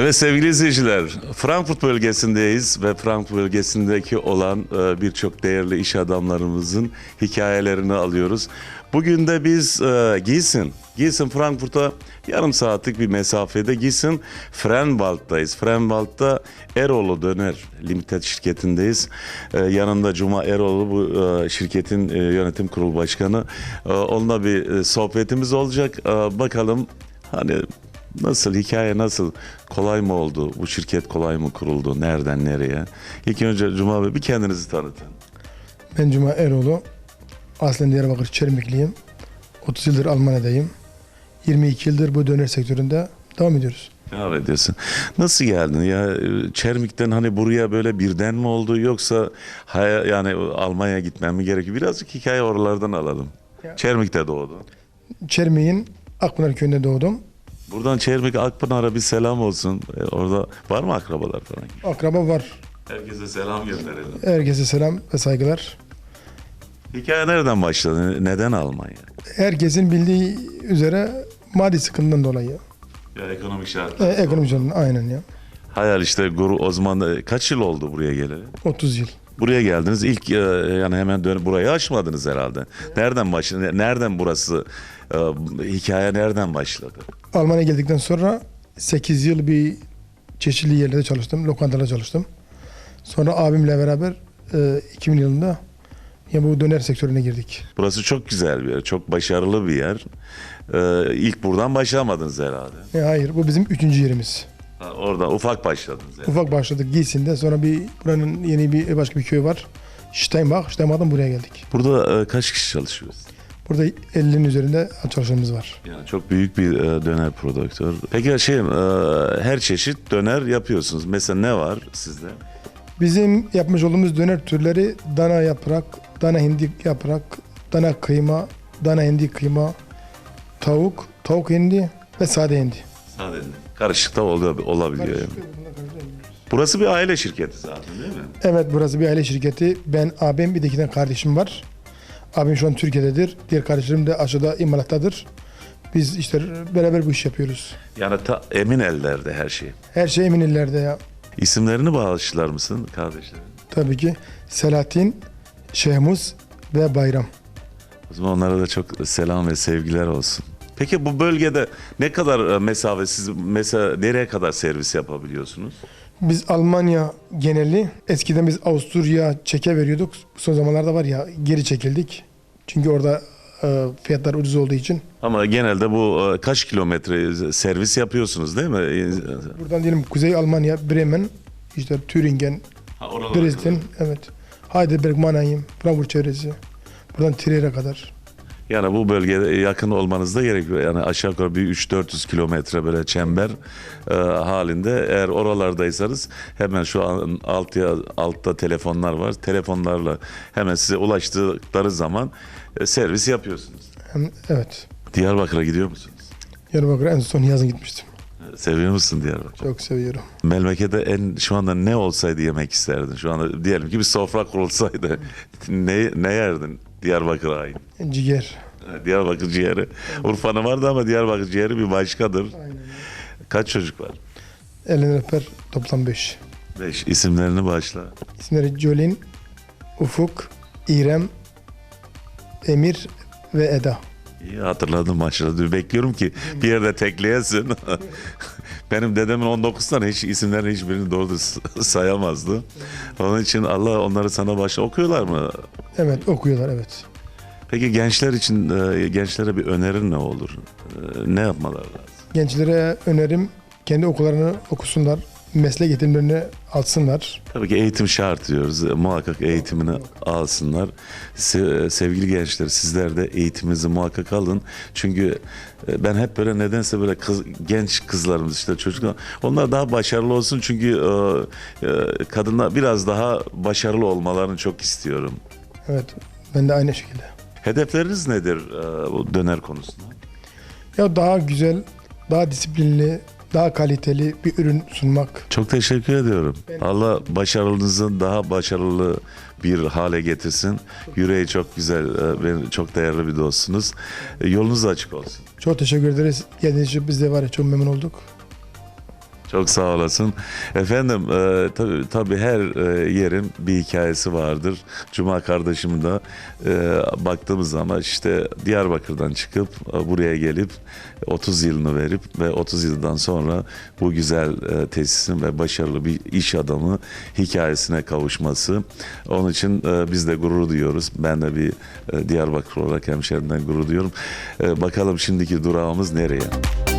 Evet sevgili izleyiciler, Frankfurt bölgesindeyiz ve Frankfurt bölgesindeki olan e, birçok değerli iş adamlarımızın hikayelerini alıyoruz. Bugün de biz e, Gießen, Gießen Frankfurt'a yarım saatlik bir mesafede Gießen Frenwald'dayız. Frenwald'da Eroğlu Döner Limited şirketindeyiz. E, yanında Cuma Eroğlu bu e, şirketin yönetim kurulu başkanı. E, onunla bir sohbetimiz olacak. Bakalım hani Nasıl hikaye nasıl kolay mı oldu? Bu şirket kolay mı kuruldu? Nereden nereye? İlk önce Cuma Bey bir kendinizi tanıtın. Ben Cuma Eroğlu. Aslen Diyarbakır Çermikliyim. 30 yıldır Almanya'dayım. 22 yıldır bu döner sektöründe devam ediyoruz. Devam ediyorsun. Nasıl geldin ya? Çermik'ten hani buraya böyle birden mi oldu yoksa haya- yani Almanya'ya gitmem mi gerekiyor? Birazcık hikaye oralardan alalım. Ya. Çermik'te doğdun. Çermik'in Akpınar köyünde doğdum. Buradan Çermik Akpınar'a bir selam olsun. E, Orada var mı akrabalar falan? Akraba var. Herkese selam gönderelim. Herkese selam ve saygılar. Hikaye nereden başladı? Neden Almanya? Herkesin bildiği üzere maddi sıkıntıdan dolayı. Ya ekonomik E, şartlar. ekonomi canlı aynen ya. Hayal işte guru o zaman e, kaç yıl oldu buraya geleli? 30 yıl. Buraya geldiniz ilk e, yani hemen dönüp burayı açmadınız herhalde. Nereden başladı? Nereden burası? E, hikaye nereden başladı? Almanya'ya geldikten sonra 8 yıl bir çeşitli yerlerde çalıştım. Lokantalarda çalıştım. Sonra abimle beraber e, 2000 yılında ya bu döner sektörüne girdik. Burası çok güzel bir yer, çok başarılı bir yer. E, ilk buradan başlamadınız herhalde. E, hayır bu bizim üçüncü yerimiz. Ha, Orada ufak başladınız. Yani. Ufak başladık Giysin'de. Sonra bir buranın yeni bir başka bir köy var. Steinbach. Steinbach'tan buraya geldik. Burada e, kaç kişi çalışıyoruz? Burada 50'nin üzerinde çalışanımız var. Yani çok büyük bir e, döner prodüktör. Peki şey e, her çeşit döner yapıyorsunuz. Mesela ne var sizde? Bizim yapmış olduğumuz döner türleri dana yaprak, dana hindi yaprak, dana kıyma, dana hindi kıyma, tavuk, tavuk hindi ve sade hindi. Sadece. Karışık da ol- olabiliyor. yani. Burası bir aile şirketi zaten değil mi? Evet burası bir aile şirketi. Ben abim bir de iki tane kardeşim var. Abim şu an Türkiye'dedir. Diğer kardeşlerim de aşağıda imalattadır. Biz işte beraber bu iş yapıyoruz. Yani ta, emin ellerde her şey. Her şey emin ellerde ya. İsimlerini bağışlar mısın kardeşlerin? Tabii ki Selahattin, Şehmuz ve Bayram. O zaman onlara da çok selam ve sevgiler olsun. Peki bu bölgede ne kadar e, mesafe siz mesela nereye kadar servis yapabiliyorsunuz? Biz Almanya geneli, eskiden biz Avusturya, Çek'e veriyorduk. Son zamanlarda var ya geri çekildik. Çünkü orada e, fiyatlar ucuz olduğu için. Ama genelde bu e, kaç kilometre servis yapıyorsunuz değil mi? Buradan diyelim Kuzey Almanya, Bremen, işte Thüringen, Dresden, evet. Heidelberg, Mannheim, Frankfurt çevresi. Buradan Trier'e kadar. Yani bu bölgede yakın olmanız da gerekiyor. Yani aşağı yukarı bir 3-400 kilometre böyle çember e, halinde. Eğer oralardaysanız hemen şu an altta, altta telefonlar var. Telefonlarla hemen size ulaştıkları zaman e, servis yapıyorsunuz. Evet. Diyarbakır'a gidiyor musunuz? Diyarbakır'a en son yazın gitmiştim. Seviyor musun Diyarbakır? Çok seviyorum. Melmeke'de en şu anda ne olsaydı yemek isterdin? Şu anda diyelim ki bir sofra kurulsaydı ne, ne yerdin Diyarbakır'a ait? Ciğer. Diyarbakır ciğeri. Urfa'nın vardı ama Diyarbakır ciğeri bir başkadır. Aynen. Kaç çocuk var? Elini öper toplam 5. Beş. İsimlerini başla. İsimleri Jolin, Ufuk, İrem, Emir ve Eda. İyi hatırladım maşallah. Bekliyorum ki bir yerde tekleyesin. Benim dedemin 19 tane hiç isimlerin hiçbirini doğru sayamazdı. Onun için Allah onları sana başla. Okuyorlar mı? Evet okuyorlar evet. Peki gençler için e, gençlere bir önerin ne olur? E, Ne yapmaları lazım? Gençlere önerim kendi okullarını okusunlar. Meslek eğitimlerini alsınlar. Tabii ki eğitim şart diyoruz. Muhakkak eğitimini alsınlar. Se- sevgili gençler sizler de eğitiminizi muhakkak alın. Çünkü e, ben hep böyle nedense böyle kız, genç kızlarımız işte çocuklar onlar daha başarılı olsun çünkü e, e, kadınlar biraz daha başarılı olmalarını çok istiyorum. Evet ben de aynı şekilde. Hedefleriniz nedir e, bu döner konusunda? Ya daha güzel, daha disiplinli, daha kaliteli bir ürün sunmak. Çok teşekkür ediyorum. Allah başarınızı daha başarılı bir hale getirsin. Yüreği çok güzel, e, benim çok değerli bir dostunuz. E, Yolunuz açık olsun. Çok teşekkür ederiz. Geldiğiniz için biz de var ya çok memnun olduk. Çok sağ olasın. Efendim e, tabii, tabii her e, yerin bir hikayesi vardır. Cuma kardeşim de e, baktığımız zaman işte Diyarbakır'dan çıkıp e, buraya gelip 30 yılını verip ve 30 yıldan sonra bu güzel e, tesisin ve başarılı bir iş adamı hikayesine kavuşması. Onun için e, biz de gurur duyuyoruz. Ben de bir e, Diyarbakır olarak hemşerimden gurur duyuyorum. E, bakalım şimdiki durağımız nereye?